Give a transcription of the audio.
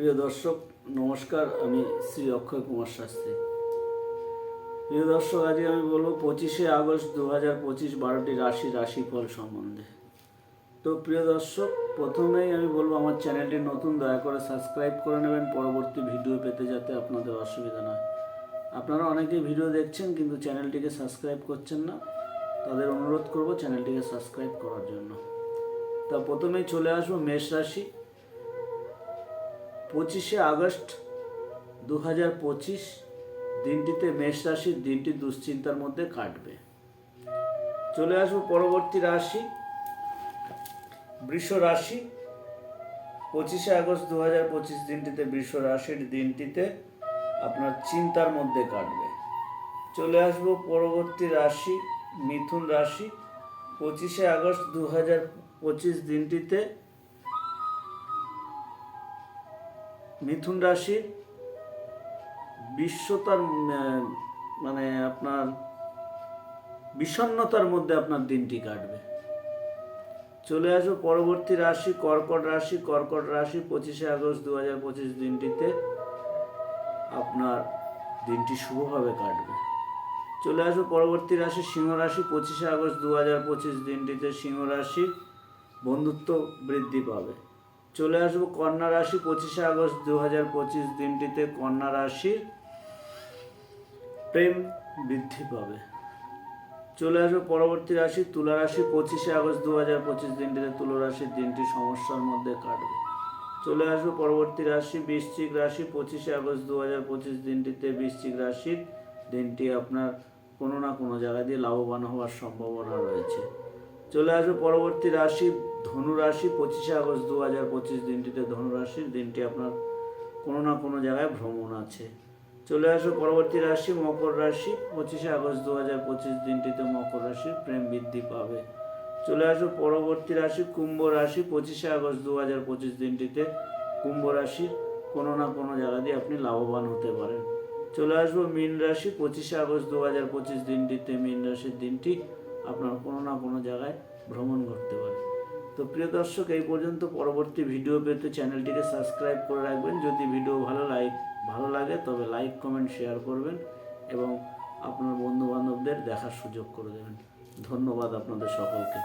প্রিয় দর্শক, নমস্কার। আমি শ্রী অক্ষয় কুমার শাস্ত্রী। প্রিয় দর্শক, আজকে আমি বলব পঁচিশে আগস্ট দু হাজার পঁচিশ বারোটি রাশি রাশিফল সম্বন্ধে। তো প্রিয় দর্শক, প্রথমেই আমি বলব আমার চ্যানেলটি নতুন, দয়া করে সাবস্ক্রাইব করে নেবেন। পরবর্তী ভিডিও পেতে যাতে আপনাদের অসুবিধা না আপনারা অনেকেই ভিডিও দেখছেন, কিন্তু চ্যানেলটিকে সাবস্ক্রাইব করছেন না। তাদের অনুরোধ করব চ্যানেলটিকে সাবস্ক্রাইব করার জন্য। তা প্রথমেই চলে আসব মেষ রাশি। পঁচিশে আগস্ট দু হাজার পঁচিশ দিনটিতে মেষ রাশির দিনটি দুশ্চিন্তার মধ্যে কাটবে। চলে আসব পরবর্তী রাশি, বৃষ রাশি। পঁচিশে আগস্ট দু হাজার পঁচিশ দিনটিতে বৃষ রাশির দিনটিতে আপনার চিন্তার মধ্যে কাটবে। চলে আসব পরবর্তী রাশি, মিথুন রাশি। পঁচিশে আগস্ট দু হাজার পঁচিশ দিনটিতে মিথুন রাশির বিশ্বতার মানে আপনার বিষণ্ণতার মধ্যে আপনার দিনটি কাটবে। চলে আসব পরবর্তী রাশি, কর্কট রাশি। কর্কট রাশি পঁচিশে আগস্ট দু হাজার পঁচিশ দিনটিতে আপনার দিনটি শুভভাবে কাটবে। চলে আসব পরবর্তী রাশি, সিংহ রাশি পঁচিশে আগস্ট দু হাজার পঁচিশ দিনটিতে সিংহ রাশির বন্ধুত্ব বৃদ্ধি পাবে। চলে আসব কন্যা রাশি পঁচিশে আগস্ট দু হাজার পঁচিশ দিনটিতে কন্যা রাশির প্রেম বৃদ্ধি পাবে। চলে আসবে পরবর্তী রাশি তুলা রাশি পঁচিশে আগস্ট দু হাজার পঁচিশ দিনটিতে তুলা রাশির দিনটি সমস্যার মধ্যে কাটবে। চলে আসবে পরবর্তী রাশি বৃশ্চিক রাশি পঁচিশে আগস্ট দু হাজার পঁচিশ দিনটিতে বৃশ্চিক রাশির দিনটি আপনার কোনো না কোনো জায়গা দিয়ে লাভবান হওয়ার সম্ভাবনা রয়েছে। চলে আসবে পরবর্তী রাশি ধনু রাশি পঁচিশে আগস্ট দু হাজার পঁচিশ দিনটিতে ধনুরাশির দিনটি আপনার কোনো না কোনো জায়গায় ভ্রমণ আছে। চলে আসবে পরবর্তী রাশি, মকর রাশি। পঁচিশে আগস্ট দু হাজার পঁচিশ দিনটিতে মকর রাশির প্রেম বৃদ্ধি পাবে। চলে আসবে পরবর্তী রাশি, কুম্ভ রাশি। পঁচিশে আগস্ট দু হাজার পঁচিশ দিনটিতে কুম্ভ রাশির কোনো না কোনো জায়গা দিয়ে আপনি লাভবান হতে পারেন। চলে আসব মীন রাশি। পঁচিশে আগস্ট দু হাজার পঁচিশ দিনটিতে মীন রাশির দিনটি আপনার কোনো না কোনো জায়গায় ভ্রমণ করতে পারে। তো প্রিয় দর্শক, এই পর্যন্ত পরবর্তী ভিডিও পেতে চ্যানেলটিকে সাবস্ক্রাইব করে রাখবেন। যদি ভিডিও ভালো লাইক ভালো লাগে, তবে লাইক কমেন্ট শেয়ার করবেন এবং আপনার বন্ধুবান্ধবদের দেখার সুযোগ করে দেবেন। ধন্যবাদ আপনাদের সকলকে।